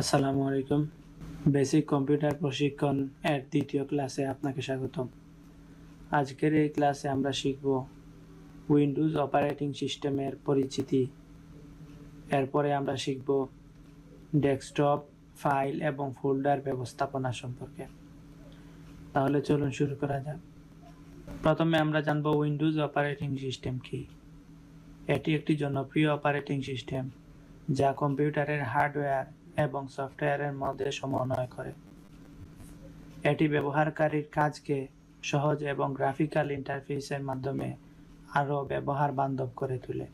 আসসালামু আলাইকুম। Basic computer প্রশিক্ষণ এর দ্বিতীয় ক্লাসে আপনাকে স্বাগতম। আজকের এই ক্লাসে আমরা শিখব উইন্ডোজ অপারেটিং সিস্টেমের পরিচিতি। এরপরে আমরা শিখব ডেস্কটপ, ফাইল এবং ফোল্ডার ব্যবস্থাপনা সম্পর্কে। তাহলে চলুন শুরু করা যাক। প্রথমে আমরা জানব উইন্ডোজ অপারেটিং সিস্টেম কি। এটি একটি জনপ্রিয় অপারেটিং সিস্টেম যা কম্পিউটারের হার্ডওয়্যার এবং সফটওয়্যারের মধ্যে সমন্বয় করে। এটি ব্যবহারকারীর কাজকে সহজ এবং গ্রাফিক্যাল ইন্টারফেসের মাধ্যমে আরও ব্যবহার বান্ধব করে তোলে।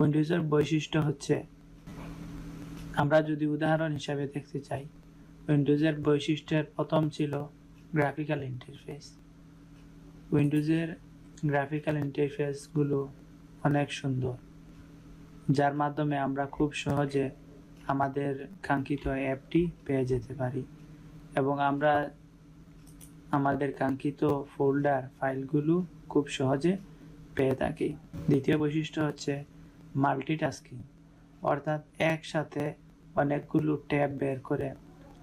উইন্ডোজের বৈশিষ্ট্য হচ্ছে, আমরা যদি উদাহরণ হিসাবে দেখতে চাই, উইন্ডোজের বৈশিষ্ট্যের প্রথম ছিল গ্রাফিক্যাল ইন্টারফেস। উইন্ডোজের গ্রাফিক্যাল ইন্টারফেসগুলো অনেক সুন্দর, যার মাধ্যমে আমরা খুব সহজে আমাদের কাঙ্ক্ষিত অ্যাপটি পেয়ে যেতে পারি। এবং আমরা আমাদের কাঙ্ক্ষিত ফোল্ডার ফাইলগুলো খুব সহজে পেয়ে থাকি। দ্বিতীয় বৈশিষ্ট্য হচ্ছে মাল্টিটাস্কিং, অর্থাৎ একসাথে অনেকগুলো ট্যাব বের করে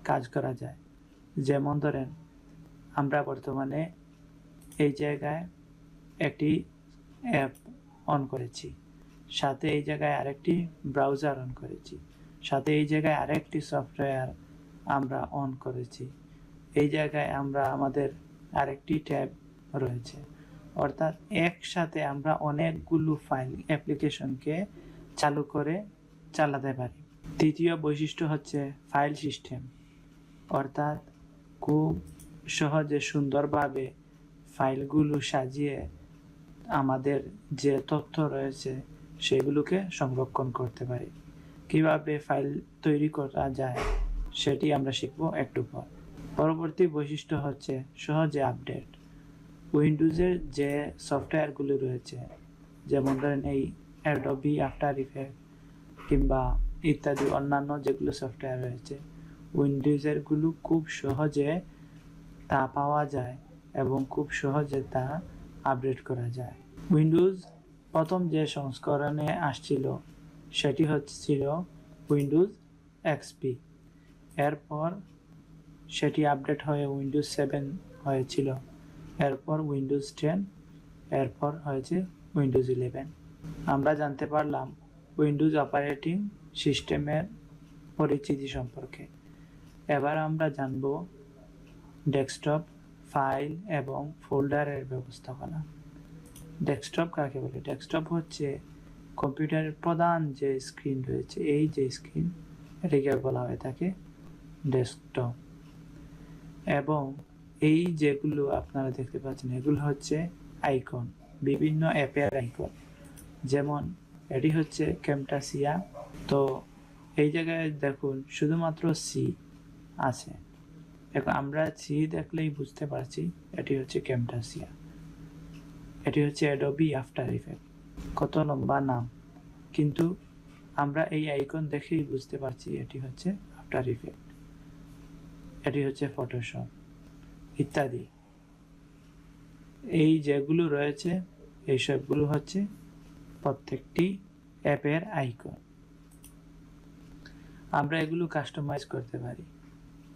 কাজ করা যায়। যেমন ধরেন, আমরা বর্তমানে এই জায়গায় একটি অ্যাপ অন করেছি, সাথে এই জায়গায় আরেকটি ব্রাউজার অন করেছি। সাথে এই জায়গায় আরেকটি সফটওয়্যার আমরা অন করেছি। এই জায়গায় আমরা আমাদের আরেকটি ট্যাব রয়েছে। অর্থাৎ একসাথে আমরা অনেকগুলো ফাইল অ্যাপ্লিকেশনকে চালু করে চালাতে পারি। তৃতীয় বৈশিষ্ট্য হচ্ছে ফাইল সিস্টেম অর্থাৎ খুব সহজে সুন্দরভাবে ফাইলগুলো সাজিয়ে আমাদের যে তথ্য রয়েছে, সেগুলোকে সংরক্ষণ করতে পারি। কীভাবে ফাইল তৈরি করা যায়, সেটি আমরা শিখব একটু পর। পরবর্তী বৈশিষ্ট্য হচ্ছে সহজে আপডেট। উইন্ডোজের যে সফটওয়্যারগুলো রয়েছে, যেমন ধরেন এই অ্যাডোবি আফটার ইফেক্ট কিংবা ইত্যাদি অন্যান্য যেগুলো সফটওয়্যার রয়েছে, উইন্ডোজেরগুলো খুব সহজে তা পাওয়া যায় এবং খুব সহজে তা আপডেট করা যায়। উইন্ডোজ প্রথম যে সংস্করণে আসছিল সেটি হচ্ছিল উইন্ডোজ এক্সপি এরপর সেটি আপডেট হয়ে উইন্ডোজ সেভেন হয়েছিল। এরপর উইন্ডোজ টেন এরপর হয়েছে উইন্ডোজ ইলেভেন আমরা জানতে পারলাম উইন্ডোজ অপারেটিং সিস্টেমের পরিচিতি সম্পর্কে। এবার আমরা জানব ডেস্কটপ ফাইল এবং ফোল্ডারের ব্যবস্থাপনা। ডেস্কটপ কাকে বলে? ডেস্কটপ হচ্ছে কম্পিউটারের প্রধান যে স্ক্রিন রয়েছে, এই যে স্ক্রিন, এটাকে বলা হয়ে থাকে ডেস্কটপ। এবং এই যেগুলো আপনারা দেখতে পাচ্ছেন, এগুলো হচ্ছে আইকন, বিভিন্ন অ্যাপের আইকন। যেমন, এটি হচ্ছে ক্যামটাসিয়া। তো এই জায়গায় দেখুন, শুধুমাত্র সি আছে। এখন আমরা সি দেখলেই বুঝতে পারছি, এটি হচ্ছে ক্যামটাসিয়া। এটি হচ্ছে অ্যাডোবি আফটার ইফেক্ট কত লম্বা নাম কিন্তু আমরা এই আইকন দেখেই বুঝতে পারছি এটি হচ্ছে আফটার ইফেক্ট এটি হচ্ছে ফটোশপ ইত্যাদি। এই যেগুলো রয়েছে এই সবগুলো হচ্ছে প্রত্যেকটি অ্যাপের আইকন আমরা এগুলো কাস্টমাইজ করতে পারি।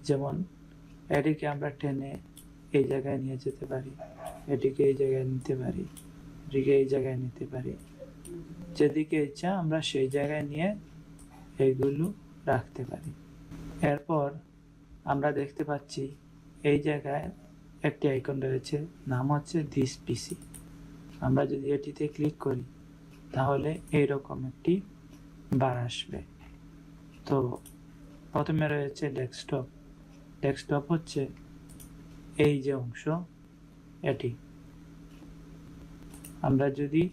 যেমন, এটিকে আমরা টেনে এই জায়গায় নিয়ে যেতে পারি, এটিকে এই জায়গায় নিতে পারি। এটিকে এই জায়গায় নিতে পারি। যেদিকে ইচ্ছা আমরা সেই জায়গায় নিয়ে এইগুলো রাখতে পারি। এরপর আমরা দেখতে পাচ্ছি এই জায়গায় একটি আইকন রয়েছে, নাম হচ্ছে দিস পিসি আমরা যদি এটিতে ক্লিক করি, তাহলে এইরকম একটি বার আসবে। তো প্রথমে রয়েছে ডেস্কটপ ডেস্কটপ হচ্ছে এই যে অংশ, এটি। আমরা যদি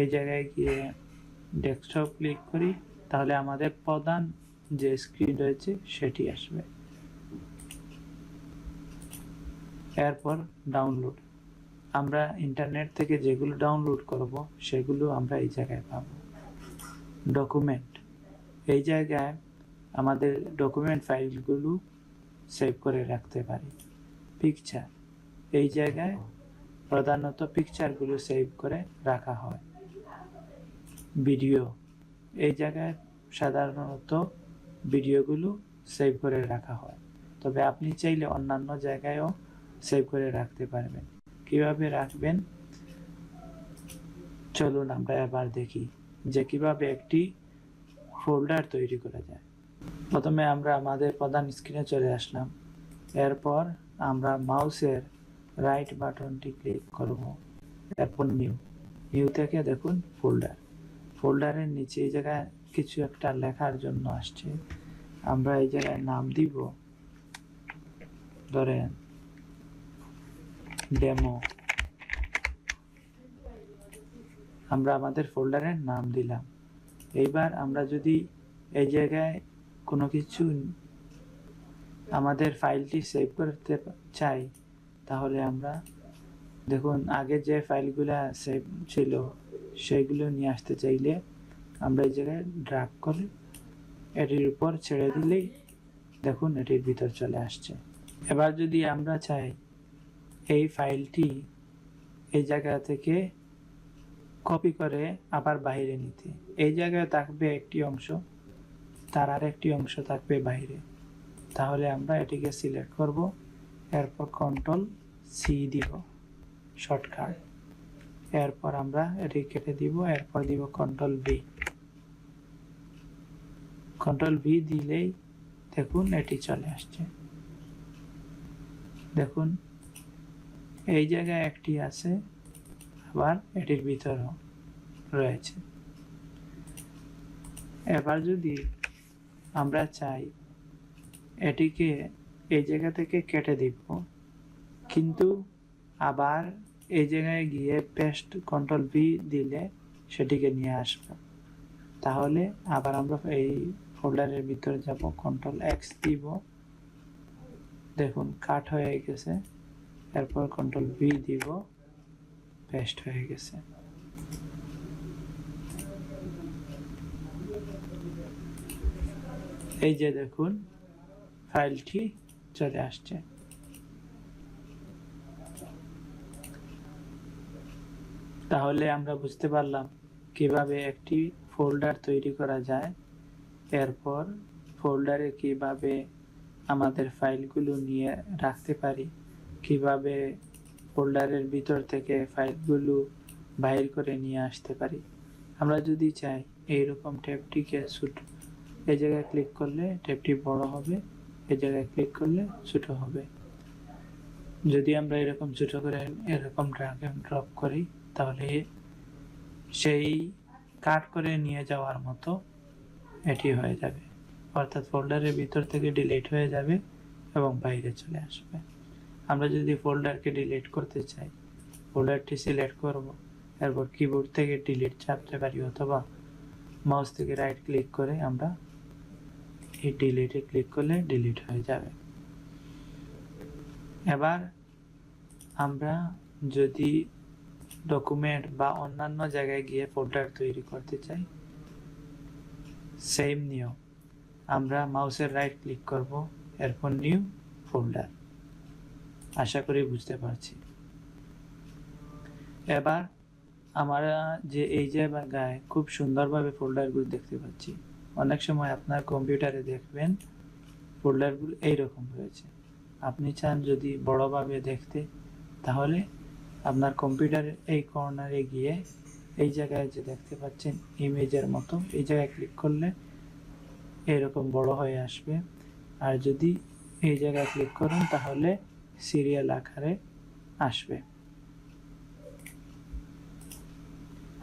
এই জায়গায় গিয়ে ডেস্কটপ ক্লিক করি, তাহলে আমাদের প্রধান যে স্ক্রিন রয়েছে, সেটি আসবে। এরপর ডাউনলোড আমরা ইন্টারনেট থেকে যেগুলো ডাউনলোড করব, সেগুলো আমরা এই জায়গায় পাব। ডকুমেন্ট এই জায়গায় আমাদের ডকুমেন্ট ফাইলগুলো সেভ করে রাখতে পারি। পিকচার এই জায়গায় প্রধানত পিকচারগুলো সেভ করে রাখা হয়। ভিডিও এই জায়গায় সাধারণত ভিডিওগুলো সেভ করে রাখা হয়। তবে আপনি চাইলে অন্যান্য জায়গায়ও সেভ করে রাখতে পারবেন। কীভাবে রাখবেন? চলুন আমরা এবার দেখি যে কীভাবে একটি ফোল্ডার তৈরি করা যায়। প্রথমে আমরা আমাদের প্রধান স্ক্রিনে চলে আসলাম। এরপর আমরা মাউসের রাইট বাটনটি ক্লিক করব। এরপর নিউ নিউ থেকে দেখুন ফোল্ডার ফোল্ডারের নিচে এই জায়গায় কিছু একটা লেখার জন্য আসছে। আমরা এই জায়গায় নাম দিব। ধরেন ডেমো আমরা আমাদের ফোল্ডারের নাম দিলাম। এইবার আমরা যদি এই জায়গায় কোনো কিছু আমাদের ফাইলটি সেভ করতে চাই তাহলে আমরা দেখুন, আগে যে ফাইলগুলো সেভ ছিল সেগুলো নিয়ে আসতে চাইলে আমরা এই জায়গায় ড্রাগ করে এটির উপর ছেড়ে দিলেই দেখুন, এটির ভিতর চলে আসছে। এবার যদি আমরা চাই এই ফাইলটি এই জায়গা থেকে কপি করে আবার বাইরে নিতে, এই জায়গায় থাকবে একটি অংশ, তার আর একটি অংশ থাকবে বাইরে, তাহলে আমরা এটিকে সিলেক্ট করব, এরপর কন্ট্রোল সি দিব, শর্টকাট। এরপর আমরা এটি কেটে দিব, এরপর দিব কন্ট্রোল ভি কন্ট্রোল ভি দিলেই দেখুন এটি চলে আসছে। দেখুন, এই জায়গায় একটি আছে, আবার এটির ভিতরেও রয়েছে। এবার যদি আমরা চাই এটিকে এই জায়গা থেকে কেটে দিব কিন্তু আবার এই জায়গায় গিয়ে পেস্ট কন্ট্রোল ভি দিলে সেটিকে নিয়ে আসব। তাহলে আবার আমরা এই ফোল্ডারের ভিতরে যাব কন্ট্রোল এক্স দিব। দেখুন কাট হয়ে গেছে। এরপর কন্ট্রোল ভি দিব। পেস্ট হয়ে গেছে। এই যে দেখুন ফাইলটি চলে আসছে। তাহলে আমরা বুঝতে পারলাম কীভাবে একটি ফোল্ডার তৈরি করা যায়। এরপর ফোল্ডারে কীভাবে আমাদের ফাইলগুলো নিয়ে রাখতে পারি, কীভাবে ফোল্ডারের ভিতর থেকে ফাইলগুলো বাইর করে নিয়ে আসতে পারি। আমরা যদি চাই এইরকম ট্যাবটিকে ছোট এই জায়গায় ক্লিক করলে ট্যাবটি বড় হবে, এই জায়গায় ক্লিক করলে ছোট হবে। যদি আমরা এরকম ছোট করে এরকম ড্রাগ ড্রপ করি তাহলে সেই কাট করে নিয়ে যাওয়ার মতো এটি হয়ে যাবে। অর্থাৎ ফোল্ডারের ভিতর থেকে ডিলিট হয়ে যাবে এবং বাইরে চলে আসবে। আমরা যদি ফোল্ডারকে ডিলিট করতে চাই ফোল্ডারটি সিলেক্ট করব, এরপর কিবোর্ড থেকে ডিলিট চাপতে পারি অথবা মাউস থেকে রাইট ক্লিক করে আমরা এই ডিলিটে ক্লিক করলে ডিলিট হয়ে যাবে। এবার আমরা যদি ডকুমেন্ট বা অন্যান্য জায়গায় গিয়ে ফোল্ডার তৈরি করতে চাই সেম নিয়ম আমরা মাউসের রাইট ক্লিক করব, এরপর নিউ ফোল্ডার আশা করি বুঝতে পারছি। এবার আমরা যে এই জায়গায় খুব সুন্দরভাবে ফোল্ডারগুলো দেখতে পাচ্ছি। অনেক সময় আপনার কম্পিউটারে দেখবেন ফোল্ডারগুলো এইরকম রয়েছে। আপনি চান যদি বড়ভাবে দেখতে, তাহলে আপনার কম্পিউটারের এই কর্নারে গিয়ে এই জায়গায় যে দেখতে পাচ্ছেন ইমেজের মতো, এই জায়গায় ক্লিক করলে এরকম বড় হয়ে আসবে। আর যদি এই জায়গায় ক্লিক করেন, তাহলে সিরিয়াল আকারে আসবে।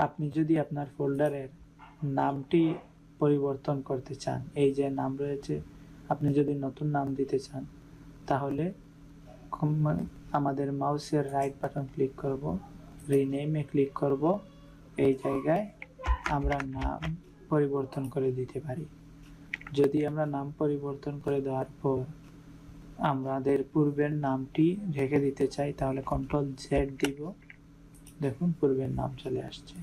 আপনি যদি আপনার ফোল্ডারের নামটি পরিবর্তন করতে চান, এই যে নাম রয়েছে, আপনি যদি নতুন নাম দিতে চান, তাহলে আমাদের মাউসের রাইট বাটন ক্লিক করব রিনেমে ক্লিক করব, এই জায়গায় আমরা নাম পরিবর্তন করে দিতে পারি। যদি আমরা নাম পরিবর্তন করে দেওয়ার পর আমাদের পূর্বের নামটি রেখে দিতে চাই, তাহলে কন্ট্রোল জেড দিব। দেখুন, পূর্বের নাম চলে আসছে।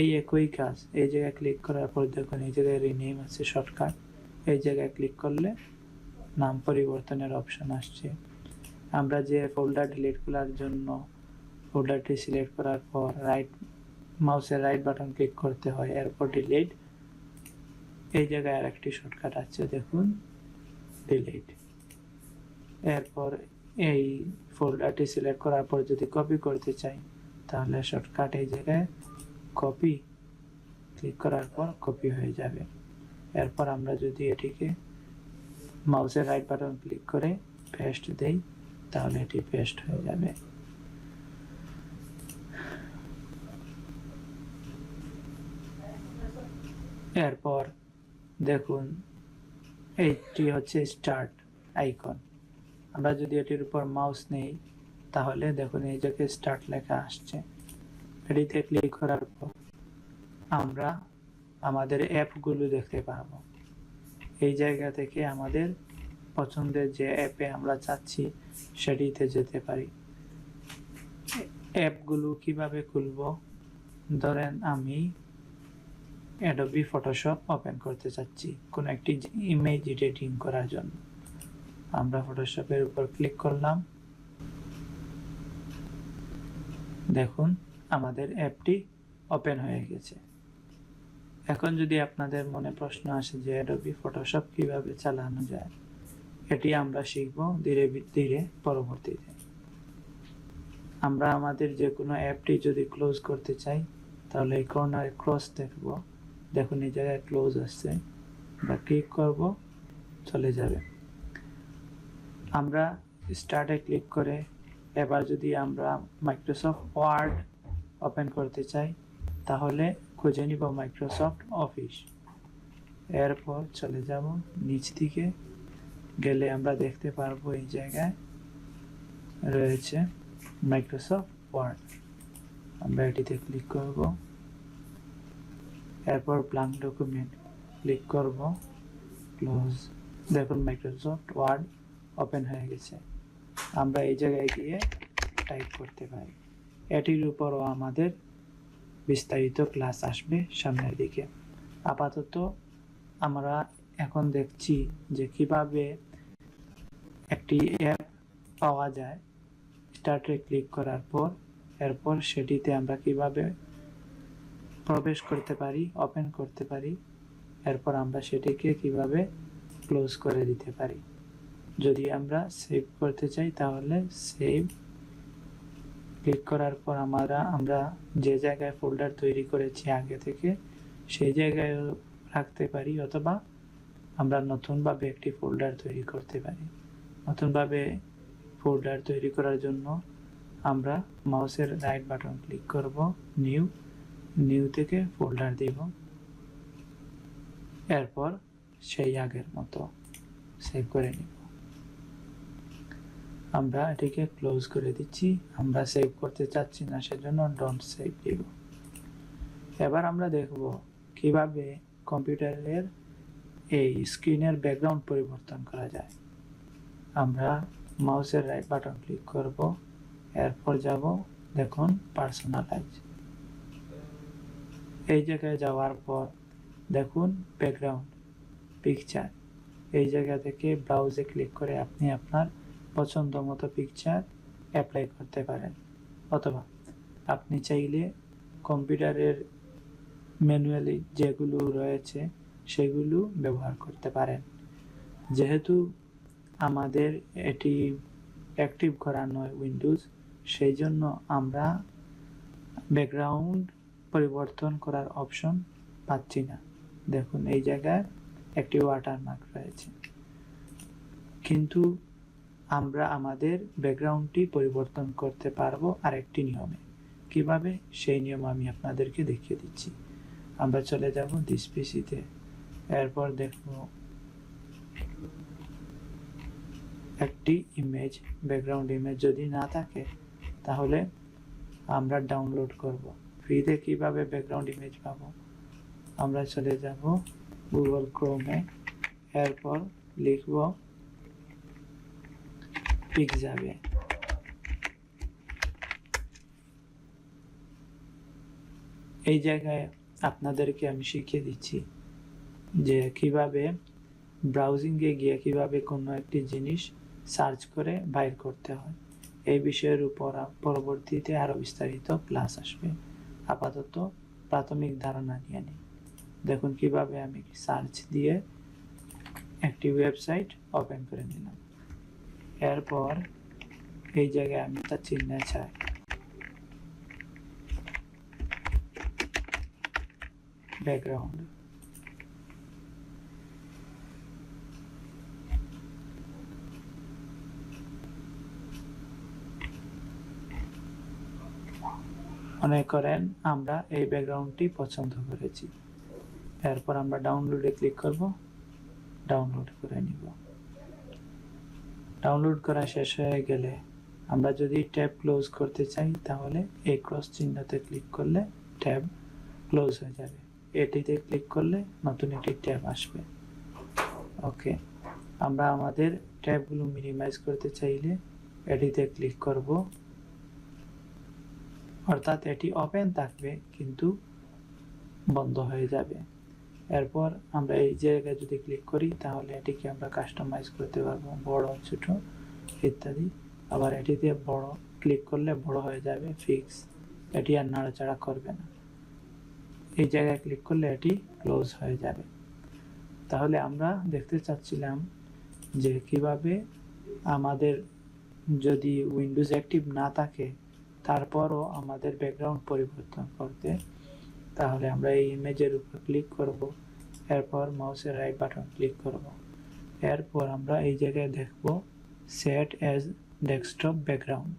এই একই কাজ, এই জায়গায় ক্লিক করার পর দেখুন, এই জায়গায় রিনেম আছে শর্টকাট এই জায়গায় ক্লিক করলে নাম পরিবর্তনের অপশন আসছে। আমরা যে ফোল্ডার ডিলিট করার জন্য ফোল্ডারটি সিলেক্ট করার পর রাইট মাউসের রাইট বাটন ক্লিক করতে হয়, এরপর ডিলিট এই জায়গায় আর একটি শর্টকাট আছে, দেখুন ডিলিট এরপর এই ফোল্ডারটি সিলেক্ট করার পর যদি কপি করতে চাই, তাহলে শর্টকাট এই জায়গায় কপি ক্লিক করার পর কপি হয়ে যাবে। এরপর আমরা যদি এটিকে মাউসের রাইট বাটন ক্লিক করে পেস্ট দেই তাহলে এটি পেস্ট হয়ে যাবে। এরপর দেখুন, এইটি হচ্ছে স্টার্ট আইকন আমরা যদি এটির উপর মাউস নেই, তাহলে দেখুন এই জায়গায় স্টার্ট লেখা আসছে। এটিতে ক্লিক করার পর আমরা আমাদের অ্যাপগুলো দেখতে পারব এই জায়গা থেকে আমাদের পছন্দের যে অ্যাপে আমরা চাচ্ছি, সেটিতে যেতে পারি। অ্যাপগুলো কীভাবে খুলব? ধরেন আমি অ্যাডোবি ফটোশপ ওপেন করতে চাচ্ছি, কোনো একটি ইমেজ এডিটিং করার জন্য। আমরা ফটোশপের উপর ক্লিক করলাম। দেখুন, আমাদের অ্যাপটি ওপেন হয়ে গেছে। এখন যদি আপনাদের মনে প্রশ্ন আসে যে অ্যাডোবি ফটোশপ কীভাবে চালানো যায় এটি আমরা শিখব ধীরে ধীরে পরবর্তীতে। আমরা আমাদের যে কোনো অ্যাপটি যদি ক্লোজ করতে চাই, তাহলে এই কর্নারে ক্রস দেখব। দেখুন এই জায়গায় ক্লোজ আসছে। বা ক্লিক করব, চলে যাবে। আমরা স্টার্টে ক্লিক করে এবার যদি আমরা মাইক্রোসফট ওয়ার্ড ওপেন করতে চাই, তাহলে খুঁজে নিব মাইক্রোসফট অফিস। এরপর চলে যাব নিচ দিকে। গেলে আমরা দেখতে পারব এই জায়গায় রয়েছে মাইক্রোসফট ওয়ার্ড আমরা এটিতে ক্লিক করব। এরপর ব্লাঙ্ক ডকুমেন্ট ক্লিক করব। ক্লোজ দেখুন মাইক্রোসফট ওয়ার্ড ওপেন হয়ে গেছে। আমরা এই জায়গায় গিয়ে টাইপ করতে পারি। এটির উপরও আমাদের বিস্তারিত ক্লাস আসবে সামনের দিকে। আপাতত আমরা এখন দেখছি যে কীভাবে একটি অ্যাপ পাওয়া যায় স্টার্টে ক্লিক করার পর, এরপর সেটিতে আমরা কীভাবে প্রবেশ করতে পারি ওপেন করতে পারি, এরপর আমরা সেটিকে কীভাবে ক্লোজ করে দিতে পারি। যদি আমরা সেভ করতে চাই, তাহলে সেভ ক্লিক করার পর আমরা আমরা যে জায়গায় ফোল্ডার তৈরি করেছি আগে থেকে, সেই জায়গায় রাখতে পারি, অথবা আমরা নতুনভাবে একটি ফোল্ডার তৈরি করতে পারি। নতুনভাবে ফোল্ডার তৈরি করার জন্য আমরা মাউসের রাইট বাটন ক্লিক করব নিউ নিউ থেকে ফোল্ডার দিব। এরপর সেই আগের মতো সেভ করে নিব। আমরা এটিকে ক্লোজ করে দিচ্ছি। আমরা সেভ করতে চাচ্ছি না, সেজন্য ডোন্ট সেভ দিব। এবার আমরা দেখব কীভাবে কম্পিউটারের এই স্ক্রিনের ব্যাকগ্রাউন্ড পরিবর্তন করা যায়। আমরা মাউসের রাইট বাটন ক্লিক করব, এরপর যাব, দেখুন পার্সোনালাইজ এই জায়গায় যাওয়ার পর, দেখুন ব্যাকগ্রাউন্ড পিকচার এই জায়গা থেকে ব্রাউজে ক্লিক করে আপনি আপনার পছন্দ মতো পিকচার অ্যাপ্লাই করতে পারেন। অথবা আপনি চাইলে কম্পিউটারের ম্যানুয়ালি যেগুলো রয়েছে, সেগুলো ব্যবহার করতে পারেন। যেহেতু আমাদের এটি অ্যাক্টিভ করা নয় উইন্ডোজ সেই জন্য আমরা ব্যাকগ্রাউন্ড পরিবর্তন করার অপশন পাচ্ছি না। দেখুন, এই জায়গায় একটি ওয়াটারমার্ক রয়েছে। কিন্তু আমরা আমাদের ব্যাকগ্রাউন্ডটি পরিবর্তন করতে পারব আরেকটি নিয়মে। কীভাবে? সেই নিয়ম আমি আপনাদেরকে দেখিয়ে দিচ্ছি। আমরা চলে যাব দিস পিসিতে এরপর দেখব একটি ইমেজ ব্যাকগ্রাউন্ড ইমেজ যদি না থাকে, তাহলে আমরা ডাউনলোড করব। ফ্রিতে কীভাবে ব্যাকগ্রাউন্ড ইমেজ পাবো? আমরা চলে যাব গুগল ক্রোমে এরপর লিখব পিকজাবে এই জায়গায় আপনাদেরকে আমি শিখিয়ে দিচ্ছি যে কীভাবে ব্রাউজিংয়ে গিয়ে কীভাবে কোনো একটি জিনিস সার্চ করে বাইর করতে হয়। এই বিষয়ের উপর পরবর্তীতে আরও বিস্তারিত ক্লাস আসবে। আপাতত প্রাথমিক ধারণা নিয়ে নিই। দেখুন কীভাবে আমি সার্চ দিয়ে একটি ওয়েবসাইট ওপেন করে নিলাম। এরপর এই জায়গায় আমি তার চিহ্ন চাই ব্যাকগ্রাউন্ড মনে করেন আমরা এই ব্যাকগ্রাউন্ডটি পছন্দ করেছি। এরপর আমরা ডাউনলোডে ক্লিক করব ডাউনলোড করে নিব। ডাউনলোড করা শেষ হয়ে গেলে আমরা যদি ট্যাব ক্লোজ করতে চাই, তাহলে এই ক্রস চিহ্নতে ক্লিক করলে ট্যাব ক্লোজ হয়ে যাবে। এটিতে ক্লিক করলে নতুন একটি ট্যাব আসবে। ওকে আমরা আমাদের ট্যাবগুলো মিনিমাইজ করতে চাইলে এটিতে ক্লিক করব। অর্থাৎ এটি ওপেন থাকবে, কিন্তু বন্ধ হয়ে যাবে। এরপর আমরা এই জায়গায় যদি ক্লিক করি, তাহলে এটিকে আমরা কাস্টমাইজ করতে পারব। বড়, ছোট ইত্যাদি। আবার এটিতে বড় ক্লিক করলে বড় হয়ে যাবে ফিক্স এটি আর নাড়াচাড়া করবে না। এই জায়গায় ক্লিক করলে এটি ক্লোজ হয়ে যাবে। তাহলে আমরা দেখতে চাচ্ছিলাম যে কীভাবে আমাদের যদি উইন্ডোজ অ্যাক্টিভ না থাকে তারপরও আমাদের ব্যাকগ্রাউন্ড পরিবর্তন করতে, তাহলে আমরা এই ইমেজের উপর ক্লিক করব, এরপর মাউসের রাইট বাটন ক্লিক করব। এরপর আমরা এই জায়গায় দেখব সেট অ্যাজ ডেস্কটপ ব্যাকগ্রাউন্ড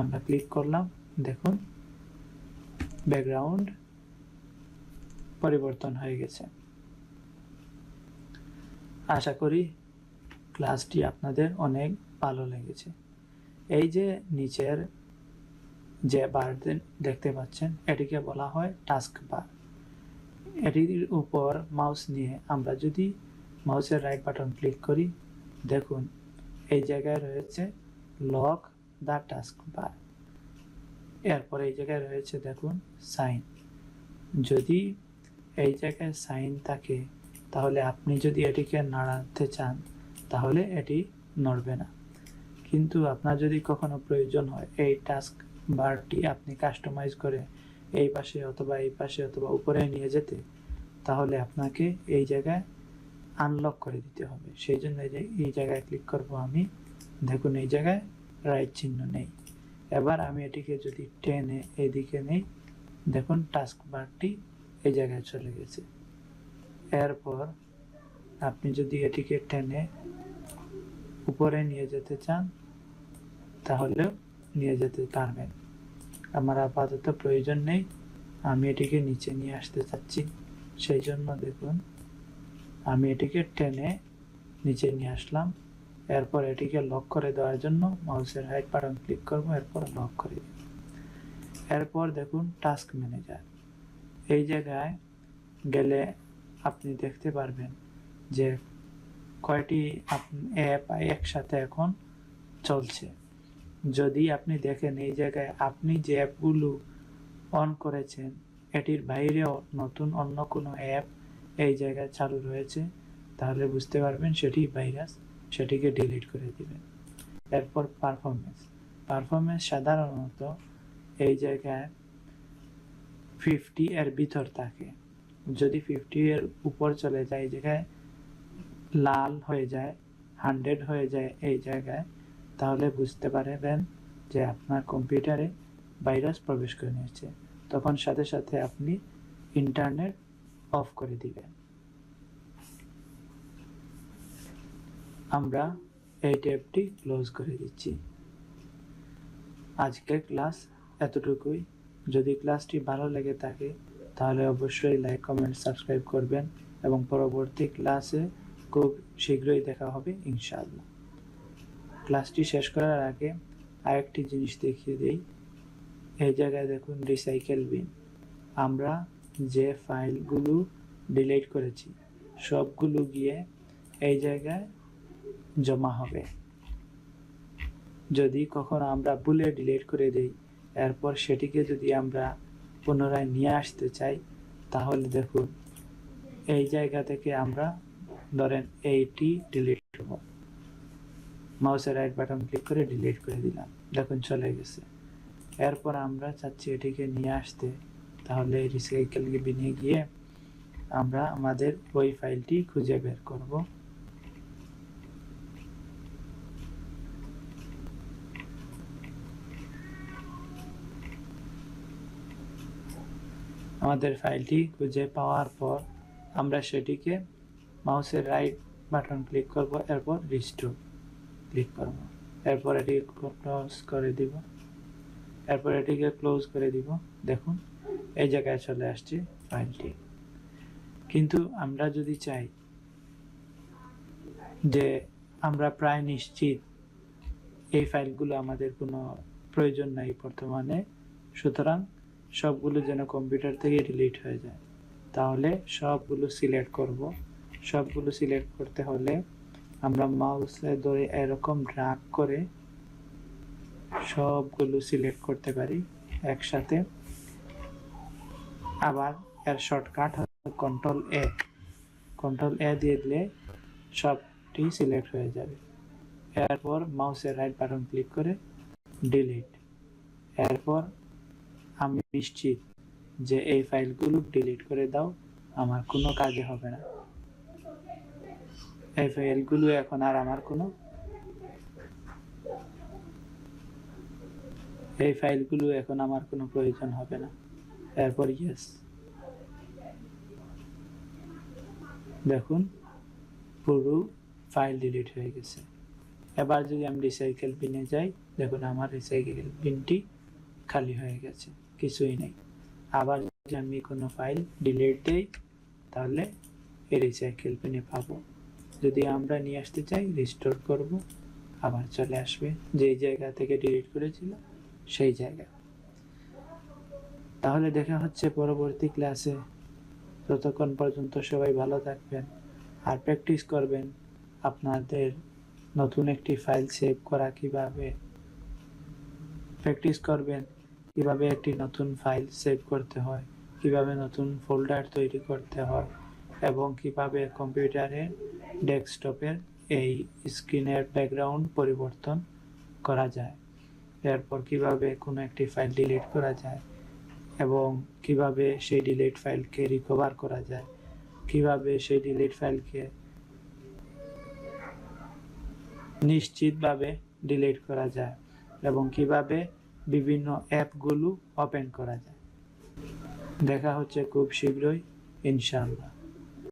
আমরা ক্লিক করলাম, দেখুন ব্যাকগ্রাউন্ড পরিবর্তন হয়ে গেছে। আশা করি ক্লাসটি আপনাদের অনেক ভালো লেগেছে। এই যে নিচের যে বার দেখতে পাচ্ছেন, এটিকে বলা হয় টাস্ক বার। এটির উপর মাউস নিয়ে আমরা যদি মাউসের রাইট বাটন ক্লিক করি, দেখুন, এই জায়গায় রয়েছে লক দ্য টাস্ক বার এরপর এই জায়গায় রয়েছে, দেখুন সাইন যদি এই জায়গায় সাইন থাকে, তাহলে আপনি যদি এটিকে নাড়াতে চান, তাহলে এটি নড়বে না। কিন্তু আপনার যদি কখনো প্রয়োজন হয়, এই টাস্ক বারটি আপনি কাস্টমাইজ করে এই পাশে অথবা এই পাশে অথবা উপরে নিয়ে যেতে, তাহলে আপনাকে এই জায়গায় আনলক করে দিতে হবে। সেই জন্য এই জায়গায় ক্লিক করব আমি। দেখুন, এই জায়গায় রাইট চিহ্ন নেই। এবার আমি এটিকে যদি টেনে এদিকে নেই, দেখুন টাস্ক বারটি এই জায়গায় চলে গেছে। এরপর আপনি যদি এটিকে টেনে উপরে নিয়ে যেতে চান তাহলেও নিয়ে যেতে পারবেন। আমার আপাতত প্রয়োজন নেই। আমি এটিকে নিচে নিয়ে আসতে চাচ্ছি। সেই জন্য দেখুন, আমি এটিকে টেনে নিচে নিয়ে আসলাম। এরপর এটিকে লক করে দেওয়ার জন্য মাউসের হাইট বাটন ক্লিক করব, এরপর লক করে দেব এরপর দেখুন, টাস্ক ম্যানেজার। এই জায়গায় গেলে আপনি দেখতে পারবেন যে কয়টি অ্যাপ একসাথে এখন চলছে। যদি আপনি দেখেন এই জায়গায় আপনি যে অ্যাপগুলো অন করেছেন, এটির বাইরেও নতুন অন্য কোনো অ্যাপ এই জায়গায় চালু রয়েছে, তাহলে বুঝতে পারবেন সেটি ভাইরাস, সেটিকে ডিলিট করে দিবেন এরপর পারফরমেন্স পারফরমেন্স সাধারণত এই জায়গায় ফিফটি এর ভিতর থাকে। যদি ফিফটি এর উপর চলে যায়, এই জায়গায় লাল হয়ে যায় হান্ড্রেড হয়ে যায়, এই জায়গায় তাহলে বুঝতে পারবেন যে আপনার কম্পিউটারে ভাইরাস প্রবেশ করে নিয়েছে। তখন সাথে সাথে আপনি ইন্টারনেট অফ করে দিবেন। আমরা এই ট্যাবটি ক্লোজ করে দিচ্ছি। আজকের ক্লাস এতটুকুই। যদি ক্লাসটি ভালো লেগে থাকে, তাহলে অবশ্যই লাইক, কমেন্ট, সাবস্ক্রাইব করবেন এবং পরবর্তী ক্লাসে খুব শীঘ্রই দেখা হবে, ইনশাআল্লাহ। ক্লাসটি শেষ করার আগে আরেকটি জিনিস দেখিয়ে দিই। এই জায়গায় দেখুন রিসাইকেল বিন আমরা যে ফাইলগুলো ডিলিট করেছি, সবগুলো গিয়ে এই জায়গায় জমা হবে। যদি কখনো আমরা ভুলে ডিলিট করে দেই, এরপর সেটিকে যদি আমরা পুনরায় নিয়ে আসতে চাই, তাহলে দেখুন, এই জায়গা থেকে আমরা ধরেন এইটি ডিলিট করব। মাউসের রাইট বাটন ক্লিক করে ডিলিট করে দিলাম। দেখুন, চলে গেছে। এরপর আমরা চাচ্ছি এটিকে নিয়ে আসতে। তাহলে রিসাইকেল বিনে গিয়ে আমরা আমাদের ওই ফাইলটি খুঁজে বের করব। আমাদের ফাইলটি খুঁজে পাওয়ার পর আমরা সেটিকে মাউসের রাইট বাটন ক্লিক করব, এরপর রিস্টোর ক্লিক করব। এরপর এটি ক্লোজ করে দিব। এরপর এটিকে ক্লোজ করে দিব। দেখুন, এই জায়গায় চলে আসছে ফাইলটি। কিন্তু আমরা যদি চাই যে আমরা প্রায় নিশ্চিত এই ফাইলগুলো আমাদের কোনো প্রয়োজন নাই বর্তমানে, সুতরাং সবগুলো যেন কম্পিউটার থেকে ডিলিট হয়ে যায়। তাহলে সবগুলো সিলেক্ট করব। সবগুলো সিলেক্ট করতে হলে আমরা মাউসে ধরে এরকম ড্রাগ করে সবগুলো সিলেক্ট করতে পারি একসাথে। আবার এর shortcut control A control A দিয়ে দিলে সবটি সিলেক্ট হয়ে যাবে। এরপর মাউসের রাইট বাটন ক্লিক করে ডিলিট এরপর আমি নিশ্চিত যে এই ফাইলগুলো ডিলিট করে দাও, আমার কোনো কাজে হবে না। এই ফাইলগুলো এখন আর আমার কোনো এই ফাইলগুলো এখন আমার কোনো প্রয়োজন হবে না। এরপর ইয়েস দেখুন, পুরো ফাইল ডিলিট হয়ে গেছে। এবার যদি আমি রিসাইকেল বিনে যাই, দেখুন আমার রিসাইকেল বিনটি খালি হয়ে গেছে, কিছুই নেই। আবার যদি আমি কোনো ফাইল ডিলিট দেই, তাহলে এই রিসাইকেল বিনে পাবো। যদি আমরা নিয়ে আসতে চাই রিস্টোর করব। আবার চলে আসবে। যেই জায়গা থেকে ডিলিট করেছিল, সেই জায়গা। তাহলে দেখা হচ্ছে পরবর্তী ক্লাসে ততক্ষণ পর্যন্ত সবাই ভালো থাকবেন আর প্র্যাকটিস করবেন আপনাদের নতুন একটি ফাইল সেভ করা কীভাবে। প্র্যাকটিস করবেন, কীভাবে একটি নতুন ফাইল সেভ করতে হয়, কীভাবে নতুন ফোল্ডার তৈরি করতে হয় এবং কীভাবে কম্পিউটারের ডেস্কটপের এই স্ক্রিনের ব্যাকগ্রাউন্ড পরিবর্তন করা যায়। এরপর কীভাবে কোনো একটি ফাইল ডিলিট করা যায় এবং কীভাবে সেই ডিলিট ফাইলকে রিকভার করা যায়, কীভাবে সেই ডিলিট ফাইলকে নিশ্চিতভাবে ডিলিট করা যায় এবং কীভাবে বিভিন্ন অ্যাপগুলো ওপেন করা যায়। দেখা হচ্ছে খুব শীঘ্রই, ইনশাআল্লাহ।